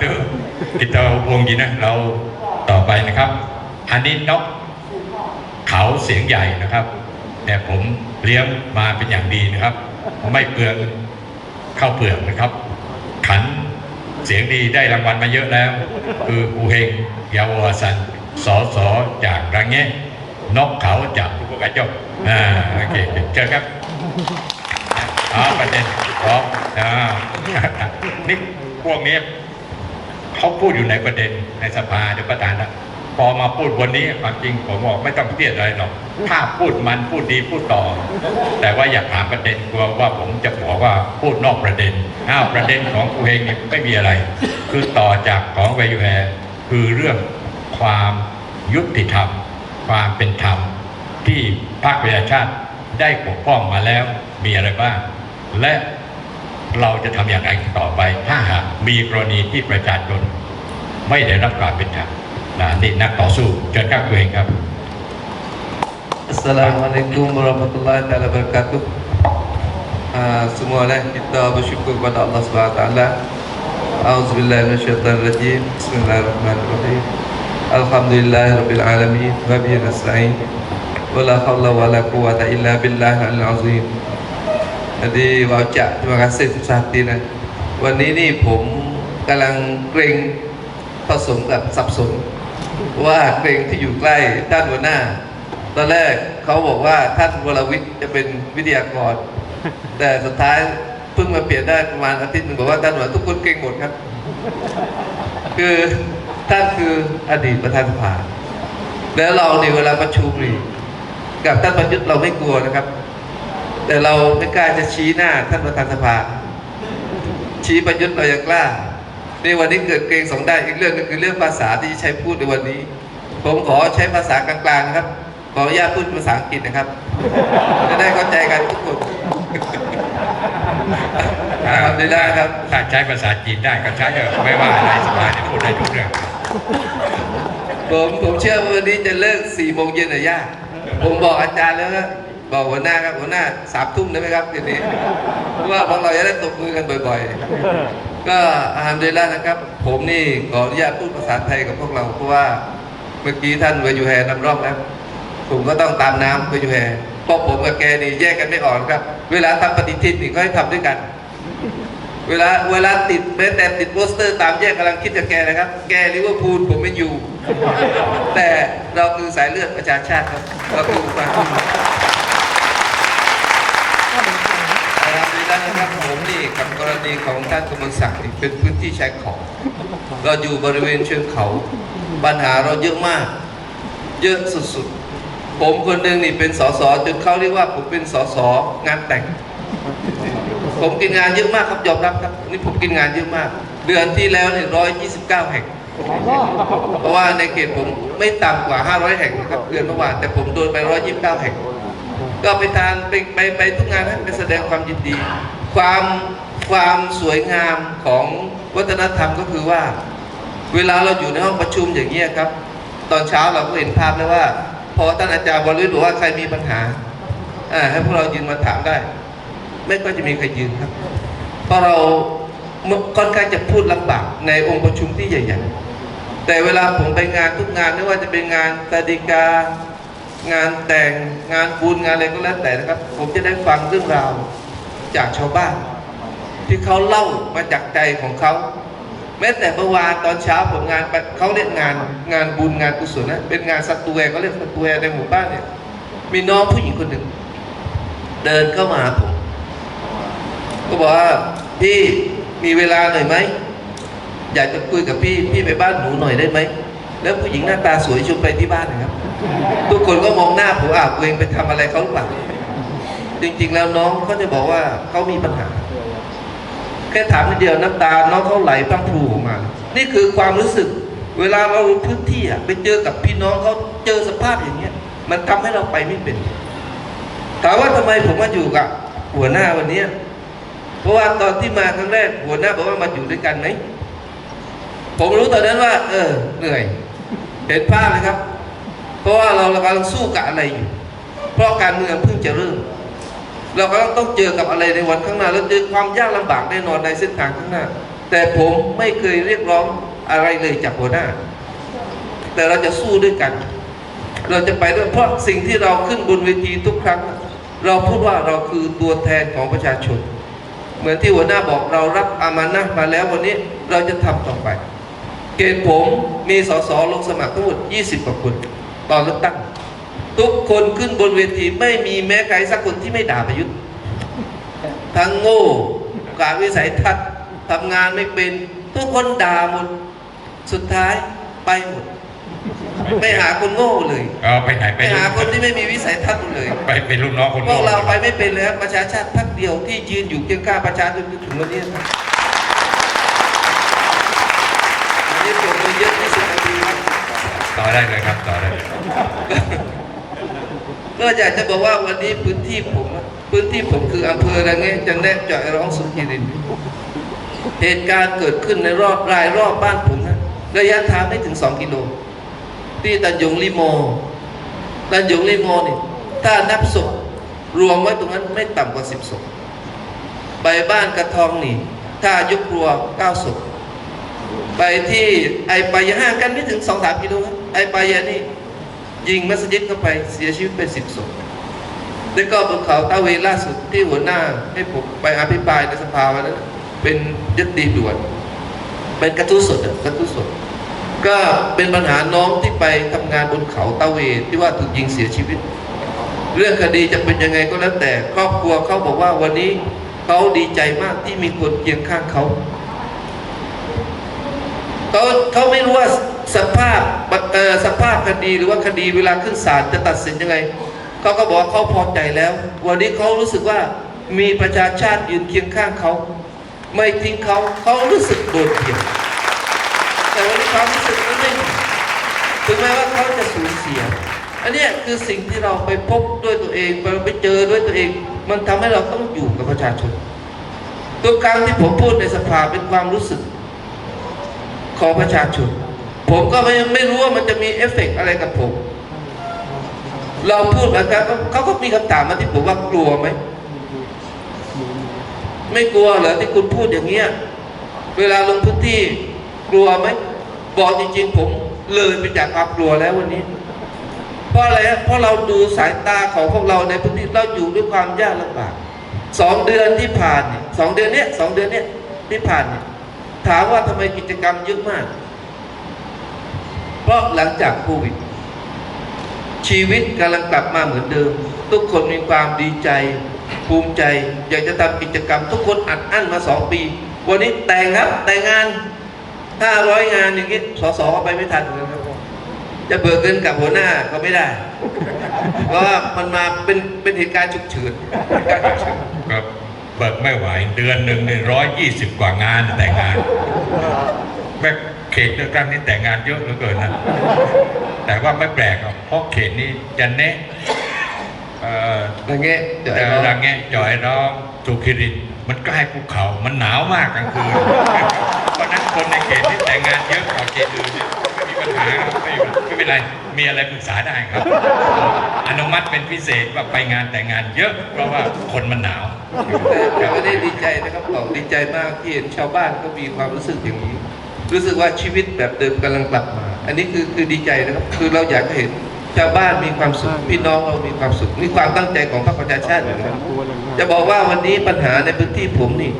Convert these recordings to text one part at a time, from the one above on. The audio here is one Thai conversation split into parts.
ธุกิตวงศ์ยีนะเราต่อไปนะครับ อันนี้นกเขาเสียงใหญ่นะครับแต่ผมเลี้ยงมาเป็นอย่างดีนะครับ ไม่เปลืองข้าวเปลือกนะครับ ขันเสียงดีได้รางวัลมาเยอะแล้ว คืออูเฮงยาวสันสอสอจากรังเงะนกเขาจากภูกระจกอ่าโอเคเจอครับเอประเด็นของอ่านี่พวกนี้ เขาพูดอยู่ในประเด็นในสภาเดี๋ยวประธานนะพอมาพูดวันนี้ความจริงผมบอกไม่ต้องเครียดอะไรหรอกถ้าพูดมันพูดดีพูดต่อ แต่ว่าอยากถามประเด็นกลัวว่าผมจะบอกว่าพูดนอกประเด็นอ้าวประเด็นของกูเองเนี่ยไม่มีอะไร คือต่อจากของเวยูแฮคือเรื่องความยุติธรรม ความเป็นธรรม ที่ภาคประชาชาติได้ปกป้องมาแล้วมีอะไรบ้าง และ เราจะทำอย่างไรต่อไป ถ้าหากมีกรณีที่ประชาชนไม่ได้รับความเป็นธรรมนะนี่นักต่อสู้เชิญครับตัวเองครับ Assalamualaikum warahmatullahi taala wabarakatuh. Uh, semuanya kita bersyukur kepada Allah Subhanahu wa taala. Auzubillahi minasyaitonirrajim. Bismillahirrahmanirrahim. Alhamdulillahirabbil alamin wa bihi nasta'in. Wala haula wala quwwata illa billahil azim. Jadi วาจะ terima kasih ทุกท่านที่นะวันนี้นี่ผมกำลังเกรงผสมกับสับสน ว่าเกรงที่อยู่ใกล้ด้านหัวหน้า ตอนแรกเขาบอกว่าท่านวรวิทย์จะเป็นวิทยากร แต่สุดท้ายเพิ่งมาเปลี่ยนได้ประมาณอาทิตย์หนึ่งบอกว่าท่านหัวทุกคนเก่งหมดครับ คือท่านคืออดีตประธานสภาแล้วเราในเวลาประชุมนี่กับท่านประยุทธ์เราไม่กลัวนะครับ แต่เราไม่กล้าจะชี้หน้าท่านประธานสภา ชี้ประยุทธ์เรายังกล้าในวันนี้เกิดเกรงสองด้านอีกเรื่องหนึงคือเรื่องภาษาที่ใช้พูดในวันนี้ ผมขอใช้ภาษากลางๆนะครับขออนุญาตพูดภาษาอังกฤษนะครับจะได้เข้าใจกันทุกคนครับได้ครับถ้าใช้ภาษาจีนได้ก็ใช้เถอะไม่ว่าอะไรสบายเนี่ยพูดได้ทุกเรื่องผมผมเชื่อว่าวันนี้จะเลิกสี่โมงเย็นนะย่าผมบอกอาจารย์แล้วนะ บอกหัวหน้าครับหัวหน้าสามทุ่มได้ไหมครับทีนี้เพราะว่าพวกเราจะได้ตบมือกันบ่อย ๆ ก็อาฮามเดลล่าห์นะครับ ผมนี่ขออนุญาตพูดภาษาไทยกับพวกเราเพราะว่าเมื่อกี้ท่านเวยูแฮนำร่องแล้วผมก็ต้องตามน้ำเวยูแฮเพราะผมกับแกนี่แยกกันไม่ออกครับ เวลาทำปฏิทินนี่ก็ให้ทำด้วยกัน เวลาเวลาติดแม้แต่ติดโปสเตอร์ตามแยกกำลังคิดกับแกนะครับ แกลิเวอร์พูลผมไม่อยู่ แต่เราคือสายเลือดประชาชาติครับเราคือความนะครับ นะครับผมนี่กับกรณีของท่านกมลศักดิ์นี่เป็นพื้นที่ชายเขาเราอยู่บริเวณเชิงเขา ปัญหาเราเยอะมาก เยอะสุดๆ ผมคนหนึ่งนี่เป็นสสจนเขาเรียกว่าผมเป็นสสงานแต่ง ผมกินงานเยอะมากครับยอมรับครับนี่ผมกินงานเยอะมาก เดือนที่แล้วเนี่ยร้อยยี่สิบเก้าแห่งเพราะว่าในเขตผมไม่ต่ำกว่า 500 แห่งนะครับเดือนเมื่อวานแต่ผมโดนไป 129 แห่ง ก็ไปทานไปไปไปทุกงานนะไปแสดงความยินดี ความความสวยงามของวัฒนธรรมก็คือว่า เวลาเราอยู่ในห้องประชุมอย่างนี้ยครับ ตอนเช้าเราก็เห็นภาพแล้วว่า พอท่านอาจารย์บริวิทย์บอกว่าใครมีปัญหาอ่าให้พวกเรายืนมาถามได้ ไม่ก็จะมีใครยืนครับ เพราะเราค่อนข้างจะพูดลำบากในองค์ประชุมที่ใหญ่ๆแต่เวลาผมไปงานทุกงานไม่ว่าจะเป็นงานตาดิกา งานแต่งงานบุญงานอะไรก็แล้วแต่นะครับ ผมจะได้ฟังเรื่องราวจากชาวบ้าน ที่เขาเล่ามาจากใจของเขาแม้แต่เมื่อวานตอนเช้าผมงานเขาเรียกงานงานบุญงานกุศลนะเป็นงานสตูแวร์เขาเรียกสตูแวร์ในหมู่บ้านเนี่ย มีน้องผู้หญิงคนหนึ่ง เดินเข้ามาหาผมก็บอกว่าพี่มีเวลาหน่อยไหมอยากจะคุยกับพี่พี่ไปบ้านหนูหน่อยได้ไหมแล้วผู้หญิงหน้าตาสวยชวนไปที่บ้านนะครับ ทุกคนก็มองหน้าผมอะตัวเองไปทำอะไรเขาหรือเปล่าจริงๆแล้วน้องเขาจะบอกว่าเขามีปัญหา แค่ถามนิดเดียวน้ำตา น้องเขาไหลพังพรูออกมา นี่คือความรู้สึก เวลาเราลงพื้นที่อะไปเจอกับพี่น้องเขาเจอสภาพอย่างเงี้ย มันทำให้เราไปไม่เป็นถามว่าทำไมผมมาอยู่กับหัวหน้าวันเนี้ยเพราะว่าตอนที่มาครั้งแรกหัวหน้าบอกว่ามาอยู่ด้วยกันไหมผมรู้ตอนนั้นว่า เออเหนื่อย เห็นภาพไหมครับ เพราะว่าเรากำลังสู้กับอะไรอยู่ เพราะการเมืองเพิ่งจะเริ่ม เรากำลังต้องเจอกับอะไรในวันข้างหน้า แล้วเจอความยากลำบากแน่นอนในเส้นทางข้างหน้า แต่ผมไม่เคยเรียกร้องอะไรเลยจากหัวหน้า แต่เราจะสู้ด้วยกัน เราจะไปด้วยเพราะสิ่งที่เราขึ้นบนเวทีทุกครั้ง เราพูดว่าเราคือตัวแทนของประชาชน เหมือนที่หัวหน้าบอกเรารับอามานะมาแล้ววันนี้เราจะทำต่อไป เกณฑ์ผมมีสสลงสมัครทั้งหมด 20กว่าคน ตอนเลือกตั้ง ทุกคนขึ้นบนเวทีไม่มีแม้ใครสักคนที่ไม่ด่าประยุทธ์ทั้งโง่การวิสัยทัศน์ทำงานไม่เป็น ทุกคนด่าหมดสุดท้ายไปหมดไม่หาคนโง่เลยเออไปไหนไปไปหาคนที่ไม่มีวิสัยทัศน์เลย ไปเป็นลูกน้องคนพวกเราไปโง่ไม่เป็นเลยครับประชาชาติพักเดียวที่ยืนอยู่เคียงข้างประชาชนจนถึงวันนี้นะครับอัน อได้เลยครับต่อได้เลยก็อยากจะบอกว่าวันนี้พื้นที่ผมพื้นที่ผมคืออำเภอระแงะจังแนบจอยร้องสุขีรินเหตุการณ์เกิดขึ้นในรอบรายรอบบ้านผมนะระยะทางไม่ถึง2กิโลที่ตันยงลิโมตันยงลิโมนี่ถ้านับศพรวมไว้ตรงนั้นไม่ต่ำกว่า10ศพไปบ้านกระทองนี่ ถ้ายกครัว9ศพไปที่ไอปายาห้างกันไม่ถึง2-3กิโลครับไอปายานี่ยิงมัสยิดเข้าไปเสียชีวิตเป็นสิบศพแล้วก็บนเขาตาเวล่าสุดที่หัวหน้าให้ผมไปอภิปรายในสภาวันนั้นเป็นยติด่วน เป็นกระทู้สดอะกระทู้สด ก็เป็นปัญหาน้องที่ไปทำงานบนเขาตาเวที่ว่าถูกยิงเสียชีวิต เรื่องคดีจะเป็นยังไงก็แล้วแต่ ครอบครัวเขาบอกว่าวันนี้เขาดีใจมากที่มีคนเคียงข้างเขา เขาเขาไม่รู้ว่าสภาพเอ่อสภาพคดีหรือว่าคดีเวลาขึ้นศาลจะตัดสินยังไงเขาก็บอกว่าเขาพอใจแล้ว วันนี้เขารู้สึกว่ามีประชาชาติยืนเคียงข้างเขา ไม่ทิ้งเขาเขารู้สึกโดดเดี่ยวแต่วันนี้ความรู้สึกนั้นไม่ถึงแม้ว่าเขาจะสูญเสีย อันนี้คือสิ่งที่เราไปพบด้วยตัวเองไปไปเจอด้วยตัวเอง มันทำให้เราต้องอยู่กับประชาชนทุกครั้งที่ผมพูดในสภาเป็นความรู้สึก ของประชาชน ผมก็ไม่ไม่รู้ว่ามันจะมีเอฟเฟกต์อะไรกับผม เราพูดนะครับเขาก็มีคำถามมาที่ผมว่ากลัวไหม ไม่กลัวเหรอที่คุณพูดอย่างเงี้ย เวลาลงพื้นที่กลัวไหม บอกจริงๆผมเลยไปจากความกลัวแล้ววันนี้ เพราะอะไรฮะเพราะเราดูสายตาของพวกเราในพื้นที่เราอยู่ด้วยความยากลำบากสองเดือนที่ผ่านสองเดือนเนี้ยสองเดือนเนี้ยที่ผ่านเนี่ย ถามว่าทำไมกิจกรรมเยอะมาก เพราะหลังจากโควิด ชีวิตกำลังกลับมาเหมือนเดิม ทุกคนมีความดีใจ ภูมิใจ อยากจะทำกิจกรรม ทุกคนอัดอั้นมาสองปี วันนี้แต่งครับแต่งงานห้าร้อยงานอย่างนี้สอสก็ไปไม่ทันเลยครับจะเบิกเงินกับหัวหน้าก็ไม่ได้ เพราะว่ามันมาเป็นเป็นเหตุการณ์ฉุกเฉินการฉุกเฉินก็ เบิกไม่ไหว เดือนหนึ่งในร้อยยี่สิบกว่างานแต่งงานแม่เขตเลือกตั้งนี่แต่งงานเยอะเหลือเกินนะแต่ว่าไม่แปลกหรอกเพราะเขตนี้จันเนะเอ่ออย่างเงี้ยเดี๋ยวแต่ไอ้น้องรังแงะจอยร้องสุขิรินทร์มันใกล้ภูเขา มันหนาวมากกลางคืน เพราะฉะนั้นคนในเขตที่แต่งงานเยอะกว่าเขตอื่นเนี่ยไม่มีปัญหาครับไม่ไม่เป็นไร มีอะไรปรึกษาได้ครับ อนุมัติเป็นพิเศษว่าไปงานแต่งงานเยอะ เพราะว่าคนมันหนาว แต่วันนี้ดีใจนะครับบอกดีใจมากที่เห็นชาวบ้านก็มีความรู้สึกอย่างนี้ รู้สึกว่าชีวิตแบบเดิมกำลังกลับมา อันนี้คือคือดีใจนะครับ คือเราอยากจะเห็นชาวบ้านมีความสุขพี่น้องเรามีความสุขนี่ความตั้งใจของพรรคประชาชาติอยู่แล้วจะบอกว่าวันนี้ปัญหาในพื้นที่ผมนี่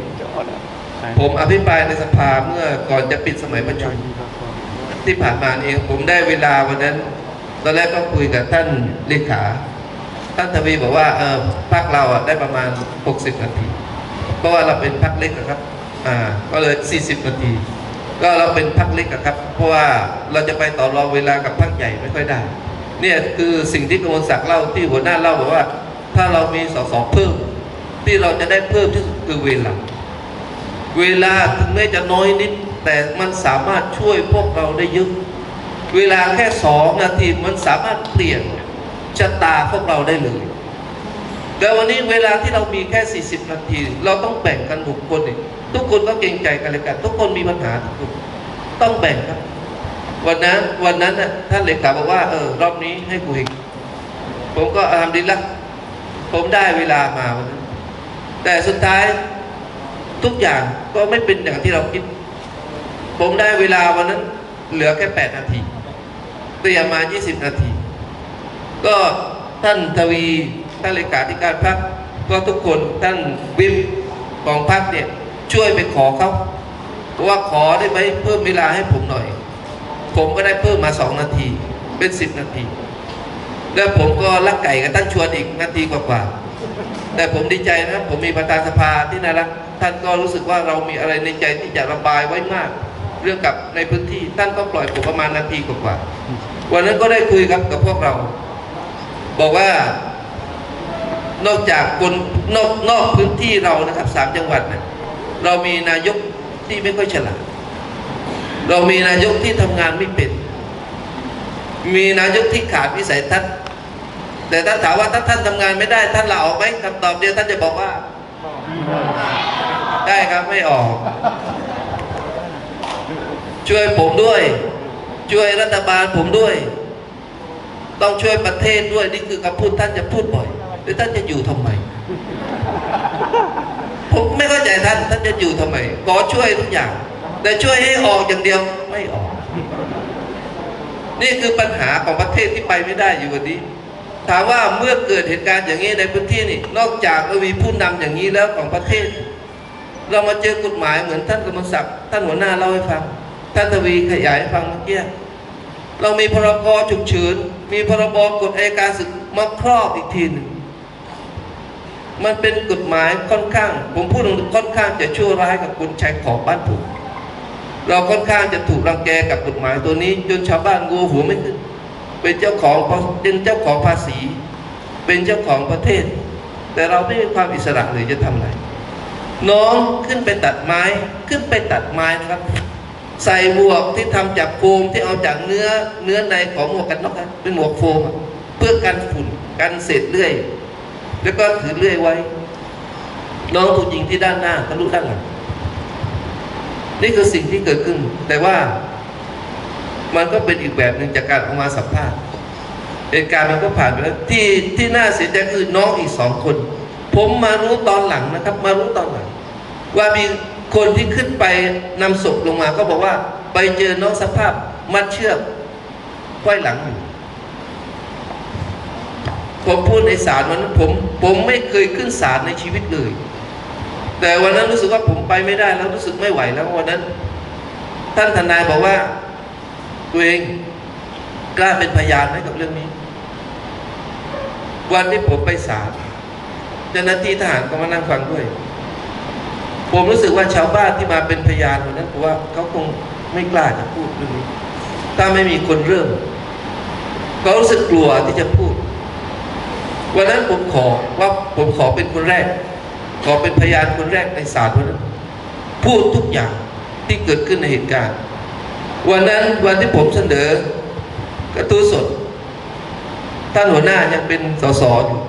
ผมอภิปรายในสภาเมื่อก่อนจะปิดสมัยประชุมที่ผ่านมาเองผมได้เวลาวันนั้นตอนแรกก็คุยกับท่านเลขา ท่านทวีบอกว่าเออพักเราอะได้ประมาณ 60 นาที เพราะว่าเราเป็นพักเล็กนะครับอ่าก็เลย 40 นาที ก็เราเป็นพักเล็กอะครับ เพราะว่าเราจะไปต่อรองเวลากับพักใหญ่ไม่ค่อยได้ เนี่ยคือสิ่งที่กมลศักดิ์เล่าที่หัวหน้าเล่าบอกว่า ถ้าเรามีสสเพิ่ม ที่เราจะได้เพิ่มที่สุดคือเวลา เวลาถึงแม้จะน้อยนิด แต่มันสามารถช่วยพวกเราได้เยอะเวลาแค่สองนาทีมันสามารถเปลี่ยน ชะตาพวกเราได้เลย แต่วันนี้เวลาที่เรามีแค่ 40 นาที เราต้องแบ่งกันหกคนเองทุกคนก็เกรงใจกันเลยกัน ทุกคนมีปัญหาทุกคนต้องแบ่งครับ วันนั้นวันนั้นน่ะท่านเลขาบอกว่าเออรอบนี้ให้คุยผมก็ทำดีละผมได้เวลามาวันนั้นแต่สุดท้ายทุกอย่างก็ไม่เป็นอย่างที่เราคิด ผมได้เวลาวันนั้น เหลือแค่ 8 นาทีเตรียมมา 20 นาที ก็ท่านทวีท่านเลขาธิการพรรคก็ทุกคนท่านวิปของพรรคเนี่ยช่วยไปขอเขาว่าขอได้ไหมเพิ่มเวลาให้ผมหน่อย ผมก็ได้เพิ่มมา2นาที เป็น10นาที แล้วผมก็ลักไก่กับท่านชวนอีกนาทีกว่าๆแต่ผมดีใจนะครับผมมีประธานสภาที่น่ารักท่านก็รู้สึกว่าเรามีอะไรในใจที่จะระบายไว้มาก เรื่องกับในพื้นที่ท่านก็ปล่อยผมประมาณนาทีกว่าๆวันนั้นก็ได้คุยครับกับพวกเรา บอกว่านอกจากคนนอกนอกพื้นที่เรานะครับสามจังหวัดเนี่ยเรามีนายกที่ไม่ค่อยฉลาด เรามีนายกที่ทำงานไม่เป็น มีนายกที่ขาดวิสัยทัศน์แต่ถ้าถามว่าถ้าท่านทำงานไม่ได้ ท่านลาออกไหมคำตอบเดียวท่านจะบอกว่าได้ครับไม่ออก ช่วยผมด้วย ช่วยรัฐบาลผมด้วย ต้องช่วยประเทศด้วยนี่คือคำพูดท่านจะพูดบ่อยหรือท่านจะอยู่ทำไม ผมไม่เข้าใจท่านท่านจะอยู่ทำไมขอช่วยทุกอย่าง แต่ช่วยให้ออกอย่างเดียวไม่ออก นี่คือปัญหาของประเทศที่ไปไม่ได้อยู่วันนี้ถามว่าเมื่อเกิดเหตุการณ์อย่างนี้ในพื้นที่นี่ นอกจากเรามีผู้นำอย่างนี้แล้วของประเทศ เรามาเจอกฎหมายเหมือนท่านกมลศักดิ์ท่านหัวหน้าเล่าให้ฟังท่านทวีขยายให้ฟังเมื่อกี้เรามีพรกฉุกเฉิน มีพรบกฎอัยการศึกมาครอบอีกทีหนึ่งมันเป็นกฎหมายค่อนข้าง ผมพูดตรงค่อนข้างจะชั่วร้ายกับคนใช้ของบ้านผมเราค่อนข้างจะถูกรังแกกับกฎหมายตัวนี้ จนชาวบ้านงูหัวไม่ขึ้นเป็นเจ้าของเป็นเจ้าของภาษี เป็นเจ้าของประเทศ แต่เราไม่มีความอิสระเลยจะทำอะไรน้องขึ้นไปตัดไม้ขึ้นไปตัดไม้นะครับ ใส่หมวกที่ทำจากโฟมที่เอาจากเนื้อเนื้อในของหมวกกันน็อกเป็นหมวกโฟมเพื่อกันฝุ่นกันเศษเลื่อย แล้วก็ถือเลื่อยไว้ น้องถูกยิงที่ด้านหน้าทะลุด้านหลังนี่คือสิ่งที่เกิดขึ้น แต่ว่ามันก็เป็นอีกแบบหนึ่งจากการออกมาสัมภาษณ์เหตุการณ์มันก็ผ่านไปแล้วที่ที่น่าเสียใจคือน้องอีกสองคน ผมมารู้ตอนหลังนะครับ มารู้ตอนหลัง ว่ามี คนที่ขึ้นไปนำศพลงมาก็บอกว่า ไปเจอน้องสภาพมัดเชือกไขว้หลังอยู่ผมพูดในศาลวันนั้นผมผมไม่เคยขึ้นศาลในชีวิตเลย แต่วันนั้นรู้สึกว่าผมไปไม่ได้แล้วรู้สึกไม่ไหวแล้ววันนั้น ท่านทนายบอกว่า ตัวเองกล้าเป็นพยานไหมกับเรื่องนี้ วันที่ผมไปศาลเจ้าหน้าที่ทหารก็มานั่งฟังด้วย ผมรู้สึกว่าชาวบ้านที่มาเป็นพยานวันนั้นผมว่าเขาคงไม่กล้าจะพูดเรื่องนี้ถ้าไม่มีคนเริ่มเขารู้สึกกลัวที่จะพูด วันนั้นผมขอว่าผมขอเป็นคนแรก ขอเป็นพยานคนแรกในศาลวันนั้น พูดทุกอย่างที่เกิดขึ้นในเหตุการณ์ วันนั้นวันที่ผมเสนอกระทู้สดท่านหัวหน้ายังเป็นสสอยู่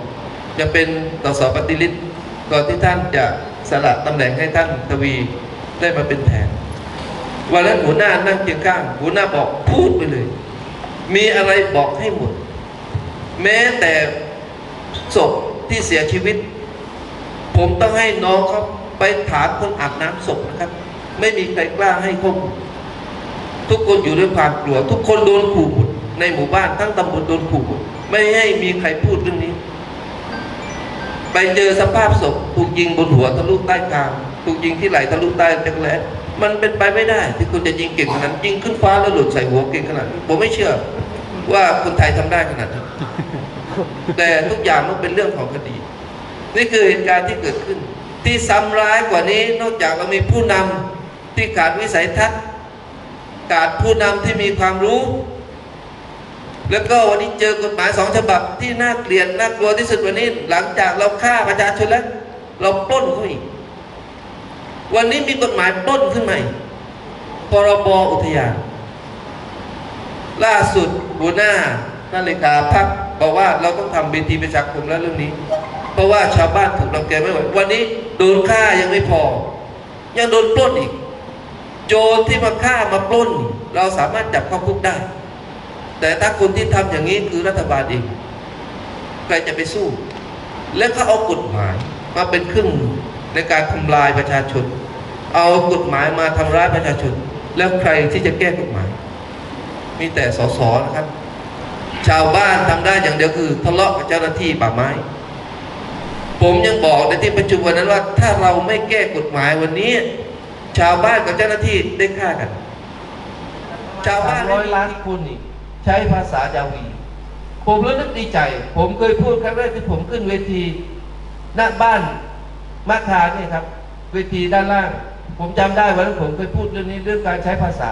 ยังเป็นสสปฏิริษีก่อนที่ท่านจะ สละตำแหน่งให้ท่านทวีได้มาเป็นแทนวันนั้นหัวหน้านั่งเคียงข้างหัวหน้าบอกพูดไปเลย มีอะไรบอกให้หมด แม้แต่ศพที่เสียชีวิต ผมต้องให้น้องเขาไปถามคนอาบน้ำศพนะครับ ไม่มีใครกล้าให้ข้อมูลทุกคนอยู่ด้วยความกลัว ทุกคนโดนขู่หมดในหมู่บ้านทั้งตำบลโดนขู่หมดไม่ให้มีใครพูดเรื่องนี้ ไปเจอสภาพศพถูกยิงบนหัวทะลุใต้คางถูกยิงที่ไหล่ทะลุใต้จักรแล้มันเป็นไปไม่ได้ ที่คุณจะยิงเก่งขนาดยิงขึ้นฟ้าแล้วหลุดใส่หัวเก่งขนาดผมไม่เชื่อ ว่าคนไทยทำได้ขนาดนั้นแต่ทุกอย่างมันเป็นเรื่องของคดี นี่คือเหตุการณ์ที่เกิดขึ้น ที่ซ้ำร้ายกว่านี้นอกจากเรามีผู้นำที่ขาดวิสัยทัศน์ขาดผู้นำที่มีความรู้ แล้วก็วันนี้เจอกฎหมายสองฉบับที่น่าเกลียดน่ากลัวที่สุดวันนี้ หลังจากเราฆ่าประชาชนแล้ว เราปล้นเขาอีก วันนี้มีกฎหมายปล้นขึ้นใหม่พรบอุทยาน ล่าสุดหัวหน้าท่านเลขาพักบอกว่าเราต้องทำเวทีประชาคมแล้วเรื่องนี้ เพราะว่าชาวบ้านถูกรังแกไม่ไหววันนี้โดนฆ่ายังไม่พอ ยังโดนปล้นอีก โจรที่มาฆ่ามาปล้น เราสามารถจับเข้าคุกได้ แต่ถ้าคนที่ทำอย่างนี้คือรัฐบาลเองใครจะไปสู้ และเขาเอากฎหมายมาเป็นเครื่องมือในการทำลายประชาชน เอากฎหมายมาทำร้ายประชาชน แล้วใครที่จะแก้กฎหมาย มีแต่สสนะครับ ชาวบ้านทำได้อย่างเดียวคือทะเลาะกับเจ้าหน้าที่ป่าไม้ ผมยังบอกในที่ประชุมวันนั้นว่า ถ้าเราไม่แก้กฎหมายวันนี้ ชาวบ้านกับเจ้าหน้าที่ได้ฆ่ากัน ชาวบ้านร้อยล้านคนนี่ ใช้ภาษายาวี ผมรู้นึกดีใจ ผมเคยพูดครั้งแรกที่ผมขึ้นเวทีหน้าบ้านมาคาเนี่ยครับ เวทีด้านล่าง ผมจำได้วันนั้นผมเคยพูดเรื่องนี้เรื่องการใช้ภาษา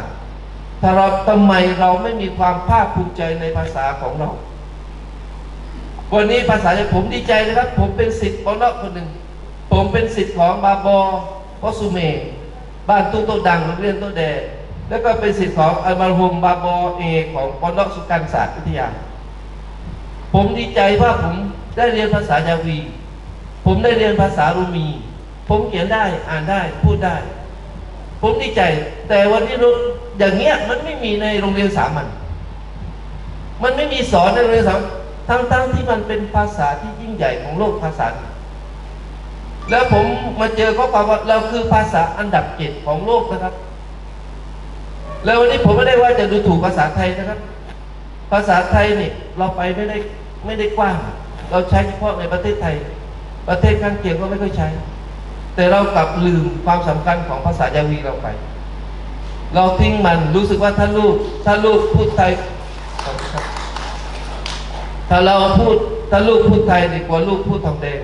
ถ้าเราทำไมเราไม่มีความภาคภูมิใจในภาษาของเรา วันนี้ภาษาผมดีใจนะครับ ผมเป็นสิทธิ์ของนอกคนหนึ่ง ผมเป็นสิทธิ์ของบาบอพอสุเม บ้านตุ้โตดังโรงเรียนโตแดง แล้วก็เป็นสิทธิ์ของอัลมารุมบาบอเอของปอนอกสุกันศาสตร์วิทยา ผมดีใจว่าผมได้เรียนภาษายาวี ผมได้เรียนภาษารูมี ผมเขียนได้อ่านได้พูดได้ ผมดีใจ แต่วันนี้อย่างเงี้ยมันไม่มีในโรงเรียนสามัญมันไม่มีสอนในโรงเรียนสามัญทั้งๆที่มันเป็นภาษาที่ยิ่งใหญ่ของโลกภาษาแล้วผมมาเจอข้อความว่าเราคือภาษาอันดับเจ็ดของโลกนะครับ แล้ววันนี้ผมไม่ได้ว่าจะดูถูกภาษาไทยนะครับ ภาษาไทยนี่เราไปไม่ได้ไม่ได้กว้าง เราใช้เฉพาะในประเทศไทย ประเทศข้างเคียงก็ไม่ค่อยใช้ แต่เรากลับลืมความสำคัญของภาษายาวีเราไป เราทิ้งมันรู้สึกว่าถ้าลูกถ้าลูกพูดไทย ถ้าเราพูดถ้าลูกพูดไทยดีกว่าลูกพูดทองแดง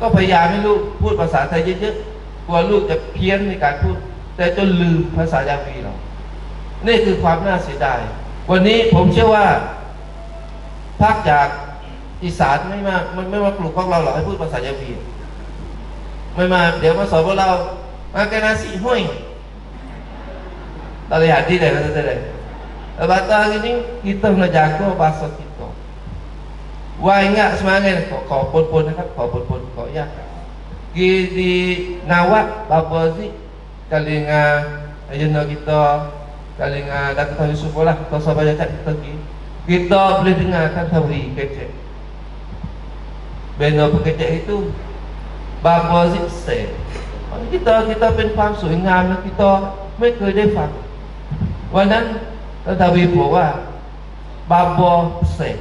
ก็พยายามให้ลูกพูดภาษาไทยเยอะๆกลัวลูกจะเพี้ยนในการพูด แต่จนลืมภาษายาวีเรา นี่คือความน่าเสียดาย วันนี้ผมเชื่อว่าภาคจากอีสานไม่มามไม่มากลุ่มพวกเราหรอกให้พูดภาษายาวีไม่มา เดี๋ยวมาสอนพวกเรา มากันนะสีห้วยตลาดที่ไหนก็จะได้แ Bata ini kita menjaga bahasa kita. Wah ingat semangat kok kau pun นนะครั kau pun pun kau ya. Gigi nawat bapa si kali ngah ayo kita kali nga dak tahu Yusuf lah kita sabar cak kita gi kita boleh dengarkan tawi kecek Beno pekecek itu Bapa zi se kita kita เป็นความสวยงามนะ kita ไม่เคยได้ฟังวันนั้นท่านทวีบอกว่าบาบอเสก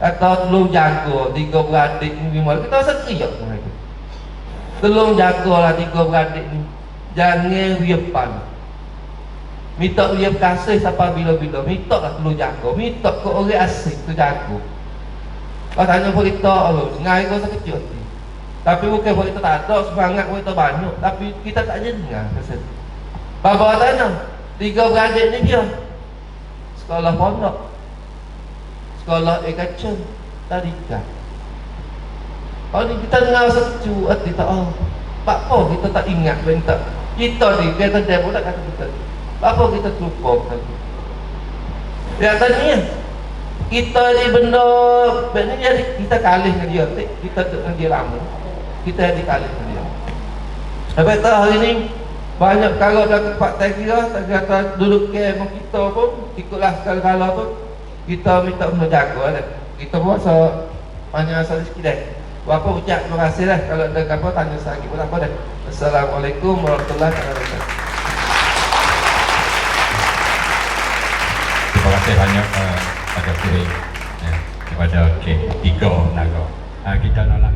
atau lu jago tiga beradik ni lima kita serius mereka tolong jagalah tiga beradik ni jangan riapan minta riap kasih sampai bila-bila. Minta lah tolong jaga minta ke orang asing tu jago. Kau tanya pun kita Allah ngai kau sekecil ni tapi bukan pun kita tak ada semangat pun kita banyak. Tapi kita tak dengar kasih Bapa tanya tiga beradik ni dia sekolah pondok. Sekolah ekacun tadika kalau ni kita dengar secu hati tak oh. Pak apa kita tak ingat kita ni kita dia pun tak kata kita apa kita terlupa tadi ya tanya kita ni benda benda kita kalih dengan dia kita dengan dia lama kita jadi kalih dengan dia sampai tahu hari ni banyak perkara dalam tempat tak kira tak kata duduk ke kita pun ikutlah segala-gala pun kita minta menjaga lah. Kita buat so banyak asal sikit dah. Berapa ucap terima kasih lah kalau ada apa tanya saya lagi pun apa dah. Assalamualaikum warahmatullahi wabarakatuh. Kasih banyak uh, pada Kiri ya, kepada K Tiga Naga. Uh, kita nolak.